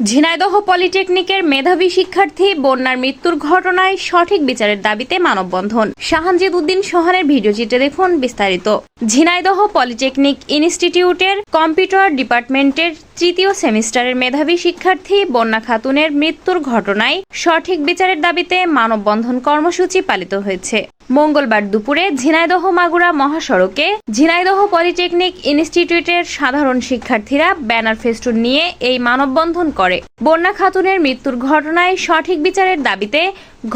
ঝিনাইদহ পলিটেকনিকের মেধাবী শিক্ষার্থী বন্যার মৃত্যুর ঘটনায় সঠিক বিচারের দাবিতে মানববন্ধন। শাহানজিদ উদ্দিন সোহানের ভিডিও চিত্রে দেখুন বিস্তারিত। ঝিনাইদহ পলিটেকনিক ইনস্টিটিউটের কম্পিউটার ডিপার্টমেন্টের তৃতীয় সেমিস্টারের মেধাবী শিক্ষার্থী বন্যা খাতুনের মৃত্যুর ঘটনায় সঠিক বিচারের দাবিতে মানববন্ধন কর্মসূচি পালিত হয়েছে। মঙ্গলবার দুপুরে ঝিনাইদহ মাগুরা মহাসড়কে ঝিনাইদহ পলিটেকনিক ইনস্টিটিউটের সাধারণ শিক্ষার্থীরা ব্যানার ফেস্টুন নিয়ে এই মানববন্ধন করে। বন্যা খাতুনের মৃত্যুর ঘটনায় সঠিক বিচারের দাবিতে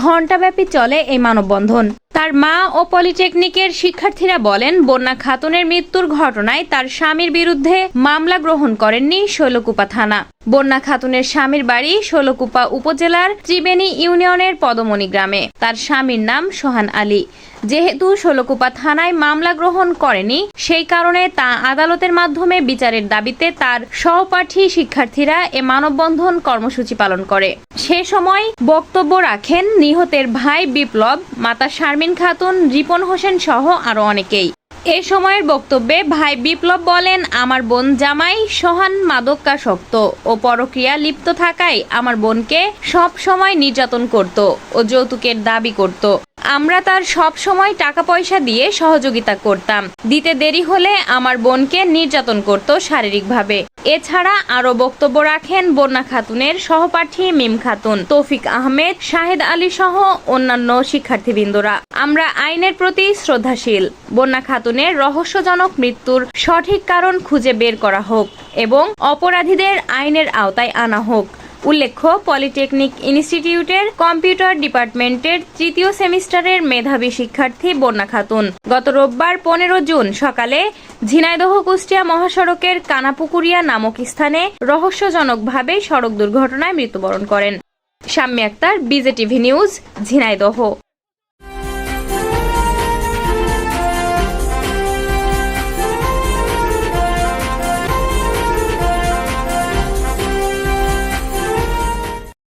ঘণ্টাব্যাপী চলে এই মানববন্ধন। তার মা ও পলিটেকনিকের শিক্ষার্থীরা বলেন, বন্যা খাতুনের মৃত্যুর ঘটনায় তার স্বামীর বিরুদ্ধে মামলা গ্রহণ করেননি শৈলকুপা থানা। বন্যা খাতুনের স্বামীর বাড়ি শৈলকুপা উপজেলার ত্রিবেণী ইউনিয়নের পদমণি গ্রামে। তার স্বামীর নাম সোহান আলী। যেহেতু শৈলকুপা থানায় মামলা গ্রহণ করেনি, সেই কারণে তা আদালতের মাধ্যমে বিচারের দাবিতে তার সহপাঠী শিক্ষার্থীরা এ মানববন্ধন কর্মসূচি পালন করে। সে সময় বক্তব্য রাখেন নিহতের ভাই বিপ্লব, মাতা শারমিন খাতুন, রিপন হোসেন সহ আরও অনেকেই। এ সময়ের বক্তব্যে ভাই বিপ্লব বলেন, আমার বোন জামাই সোহান মাদকাসক্ত ও পরক্রিয়া লিপ্ত থাকায় আমার বোনকে সব সময় নির্যাতন করত ও যৌতুকের দাবি করত। আমরা তার সব সময় টাকা পয়সা দিয়ে সহযোগিতা করতাম। দিতে দেরি হলে আমার বোনকে নির্যাতন করত শারীরিকভাবে। এছাড়া আরও বক্তব্য রাখেন বন্যা খাতুনের সহপাঠী মিম খাতুন, তৌফিক আহমেদ, শাহেদ আলী সহ অন্যান্য শিক্ষার্থীবৃন্দরা। আমরা আইনের প্রতি শ্রদ্ধাশীল। বন্যা খাতুনের রহস্যজনক মৃত্যুর সঠিক কারণ খুঁজে বের করা হোক এবং অপরাধীদের আইনের আওতায় আনা হোক। উল্লেখ্য, পলিটেকনিক ইনস্টিটিউটের কম্পিউটার ডিপার্টমেন্টের তৃতীয় সেমিস্টারের মেধাবী শিক্ষার্থী বন্যা খাতুন। গত রোববার পনেরো জুন সকালে ঝিনাইদহ কুষ্টিয়া মহাসড়কের কানাপুকুরিয়া নামক স্থানে রহস্যজনকভাবে সড়ক দুর্ঘটনায় মৃত্যুবরণ করেন। Shammi Akter BJTV news, Jhenaidah.